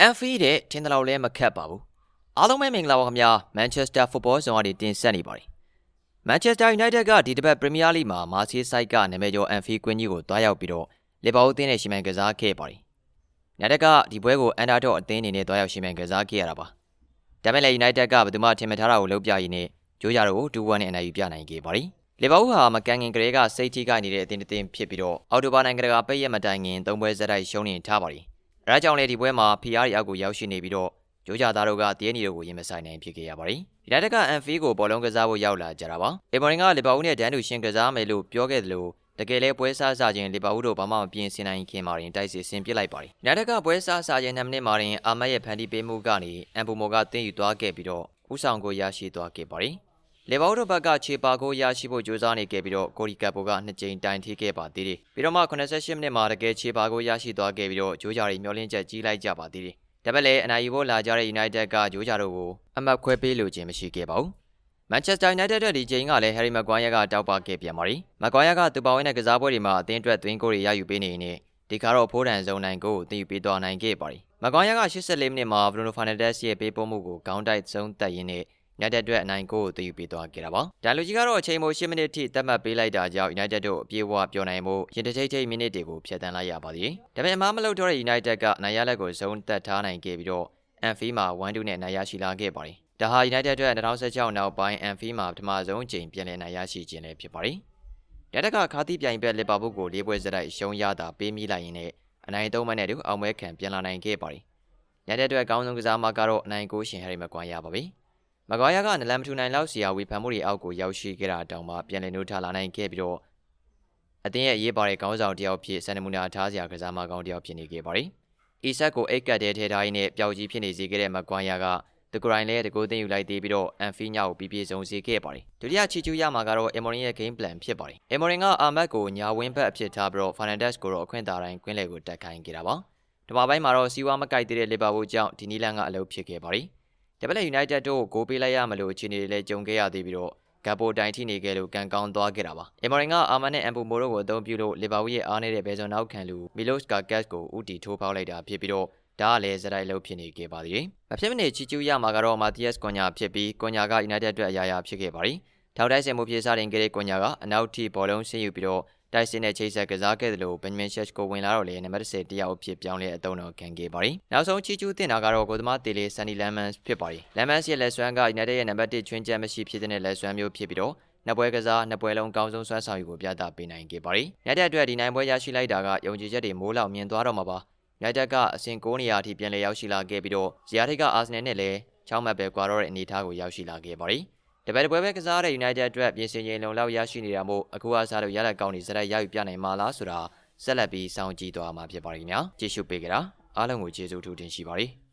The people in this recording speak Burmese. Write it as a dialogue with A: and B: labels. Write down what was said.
A: အန်ဖီတဲ့ထင်တယ်လို့လည်းမခက်ပါဘူးအားလုံးပဲမင်္ဂလာပါခင်ဗျာမန်ချက်စတာဖုတ်ဘောဇုံကနေတင်ဆက်နေပါတယ်မန်ချက်စတာယူနိုက်တက်ကဒီတစ်ပတ်ပရီးမီးယားလိမှာမာစီးဆိုက်ကနာမည်ကျော်အန်ဖီကွင်းကြီးကိုတွားရောက်ပြီးတော့လီဗာပူးအသင်းနဲ့ရှင်မန်ကစားခဲ့ပါတယ်နိုင်တက်ကဒီပွဲကိုအန်ဒါတော့အသင်းအနေနဲ့တွားရောက်ရှင်မန်ကစားခဲ့ရတာပါဒါပေမဲ့လည်းယူနိုက်တက်ကဘယ်သူမှထင်မထားတာကိုလုပ်ပြရင်းနဲ့ဂျိုးဂျာတို့ကို2-1နဲ့အနိုင်ယူပြနိုင်ခဲ့ပါတယ်လီဗာပူးဟာမကန်ငင်ကလေးကစိတ်ထိခိုက်နေတဲ့အသင်းတစ်သင်းဖြစ်ပြီးတော့အော်တိုဘာနိုင်ငံတကာပိတ်ရက်မတိုင်ခင်သုံးပွဲဇက်တိုက်ရှုံးနေထားပါတယ်။အဲ ဒါကြောင့်လေဒီပွဲမှာ PR အောက်ကိုရောက်ရှိနေပြီးတော့ဂျိုးဂျာသားတို့ကတည်နေတို့ကိုရင်မဆိုင်နိုင်ဖြစ်ခဲ့ရပါတယ်။ဒီတိုက်ကအန်ဖီကိုဘောလုံးကစားဖို့ရောက်လာကြတာပါ။အီမော်ရင်ကလီဗာပူးနဲ့ဒန်တူရှင်ကစားမယ်လို့ပြောခဲ့တယ်လို့တကယ်လဲပွဲစားစားခြင်းလီဗာပူးတို့ဘာမှမပြင်ဆင်နိုင်ခင်မှာရင်တိုက်စစ်ဆင်ပစ်လိုက်ပါတယ်။ဒီတိုက်ကပွဲစားစားခြင်း2မိနစ်မှာရင်အာမတ်ရဲ့ဖန်တီးပေးမှုကနေအန်ပူမိုကတင်းယူသွားခဲ့ပြီးတော့ဥဆောင်ကိုရရှိသွားခဲ့ပါတယ်။ လေဘော်တို့ဘက်ကခြေပါကိုရရှိဖို့ကြိုးစားနေခဲ့ပြီးတော့ကိုရီကပ်ပိုကနှစ်ကြိမ်တိုင်ထိခဲ့ပါသေးတယ်။ပြီးတော့မှ88မိနစ်မှာတကယ်ခြေပါကိုရရှိသွားခဲ့ပြီးတော့ဂျိုးဂျာတွေမျောလင်းချက်ကြီးလိုက်ကြပါသေးတယ်။ဒါပေမဲ့လည်းအနိုင်ယူဖို့လာကြတဲ့ United ကဂျိုးဂျာတို့ကိုအမှတ်ခွဲပေးလိုခြင်းမရှိခဲ့ပါဘူး။ Manchester United တဲ့ဒီချိန်ကလည်း Harry Maguire ကတောက်ပခဲ့ပြန်ပါရီ။ Maguire ကသူပါဝင်တဲ့ကစားပွဲတွေမှာအသင်းအတွက်သွင်းဂိုးတွေရယူပေးနေနေဒီကတော့ဖိုးတန်စုံနိုင်ကိုတည်ယူပေးသွားနိုင်ခဲ့ပါရီ။ Maguire က84မိနစ်မှာ Bruno Fernandes ရဲ့ပေးပို့မှုကိုခေါင်းတိုက်ဆုံးသက်ရင်းနဲ့ United အတွက်အနိုင်ကိုတည်ယူပေးသွားခဲ့တာပါ။ဒါလူကြီးကတော့အချိန်မို10မိနစ်ထိသတ်မှတ်ပေးလိုက်တာကြောင့် United တို့အပြေးအဝပြောနိုင်မှုရင်တချိတ်ချိတ်မိနစ်တွေကိုဖျက်ဆီးလိုက်ရပါသေးတယ်။ဒါပေမဲ့အမားမလုပ်တော့တဲ့ United ကအနိုင်ရလက်ကိုဇုံတက်ထားနိုင်ခဲ့ပြီးတော့ Anfield မှာ1-2နဲ့နိုင်ရရှိလာခဲ့ပါတယ်။ဒါဟာ United အတွက်2016နောက်ပိုင်း Anfield မှာပထမဆုံးအကြိမ်ပြန်လည်နိုင်ရရှိခြင်းလည်းဖြစ်ပါတယ်။ရက်တက်ကခါတီးပြိုင်ဘက်လီဗာပူးကိုလေးပွဲစတိုက်ရှုံးရတာပေးမိလိုက်ရင်လည်းအနိုင်သုံးမှတ်နဲ့တူအောင်ပွဲခံပြန်လာနိုင်ခဲ့ပါတယ်။ရက်တဲ့အတွက်အကောင်းဆုံးကစားမကတော့အနိုင်ကိုရှင်ဟယ်ရီမကွန်ရပါပြီ။ မကွာယာကနလန်မထူနိုင်လောက်စီယာဝီဖန်မှုတွေအောက်ကိုရောက်ရှိခဲ့တာတောင်မှပြန်လည်နှုတ်ထလာနိုင်ခဲ့ပြီးတော့အသင်းရဲ့အရေးပါတဲ့ခေါင်းဆောင်တယောက်ဖြစ်စန်နမူနာထားစရာကစားမကောင်းတယောက်ဖြစ်နေခဲ့ပါတယ်။အီဆက်ကိုအိတ်ကတ်တဲ့ထဲထားရင်းနဲ့ပျောက်ကြီးဖြစ်နေစေခဲ့တဲ့မကွာယာကတကူရိုင်းလည်းတကူသိမ်းယူလိုက်သေးပြီးတော့အန်ဖီညာကိုပြပြဆုံးစေခဲ့ပါတယ်။ဒုတိယချီချူရမှာကတော့အီမော်ရင်ရဲ့ game plan ဖြစ်ပါတယ်။အီမော်ရင်ကအာမတ်ကိုညာဝင်းဘက်အဖြစ်ထားပြီးတော့ဖာနန်ဒက်စ်ကိုတော့အခွင့်အာဏာတိုင်းကွင်းလေကိုတက်ခိုင်းခဲ့တာပါ။ဒီမှာပိုင်းမှာတော့စီဝါမကိုက်သေးတဲ့လီဗာပူးကြောင့်ဒီနီလန်ကအလုပ်ဖြစ်ခဲ့ပါတယ်။ ဒါပေမဲ့ United တို့ကိုဂိုးပေးလိုက်ရမလို့အခြေအနေတွေလည်းကြုံခဲ့ရသေးပြီးတော့ကပ်ပိုတိုင်ထိနေခဲ့လို့ကန်ကောင်းသွားခဲ့တာပါ။အီမော်ရင်ကအာမန်နဲ့အမ်ပူမိုတို့ကိုအသုံးပြုလို့လီဗာပူးရဲ့အားနည်းတဲ့ဘယ်ဇွန်နောက်ခံလူမီလို့စ်ကာကတ်ကိုဦးတီထိုးဖောက်လိုက်တာဖြစ်ပြီးတော့ဒါကလည်းဇရိုက်လုံးဖြစ်နေခဲ့ပါသေးတယ်။မဖြစ်မနေချီကျူးရမှာကတော့မာတီယက်စ်ကွန်ညာဖြစ်ပြီးကွန်ညာက United အတွက်အရာရာဖြစ်ခဲ့ပါသည်။ထောက်တိုက်စင်မှုပြေးစားတင်ခဲ့တဲ့ကွန်ညာကအနောက်ထိဘောလုံးဆင်းယူပြီးတော့ တိုက်စင်နဲ့ချိတ်ဆက်ကစားခဲ့တယ်လို့ဘင်ဂျမင်ရှက်ကိုဝင်လာတော့လေနံပါတ်10တယောက်အဖြစ်ပြောင်းလဲအသုံးတော်ခံခဲ့ပါသည်။နောက်ဆုံးချီကျူးတင်တာကတော့ကိုသမားတေလီဆန်နီလမ်မန်ဖြစ်ပါသည်။လမ်မန်ရဲ့လက်ဆွမ်းက United ရဲ့နံပါတ်1ချွင်းချက်မရှိဖြစ်တဲ့လက်ဆွမ်းမျိုးဖြစ်ပြီးတော့နှစ်ပွဲကစားနှစ်ပွဲလုံးအကောင်းဆုံးဆွမ်းဆောင်ရည်ကိုပြသပေးနိုင်ခဲ့ပါသည်။ညတဲ့အတွက်ဒီနိုင်ပွဲရရှိလိုက်တာကယုံကြည်ချက်တွေမိုးလောက်မြင်သွားတော့မှာပါ။ရိုက်တက်ကအဆင့်9နေရာအထိပြန်လည်ရောက်ရှိလာခဲ့ပြီးတော့ဇီယာထိတ်ကအာဆင်နယ်နဲ့လည်း6မှတ်ပဲကွာတော့တဲ့အနေအထားကိုရောက်ရှိလာခဲ့ပါသည်။ တပည့်တပွဲပဲကစားတဲ့ United အတွက်ပြင်ဆင်ချိန်လုံလောက်ရရှိနေတာမို့အခုအားစားလို့ရလက်ကောင်းနေစရက်ရယူပြနိုင်မှာလားဆိုတာဆက်လက်ပြီးစောင့်ကြည့်သွားမှာဖြစ်ပါလိမ့်ခင်ဗျာ။ကြည့်ရှုပေးကြတာအားလုံးကိုကျေးဇူးထူးတင်ရှိပါရစေ။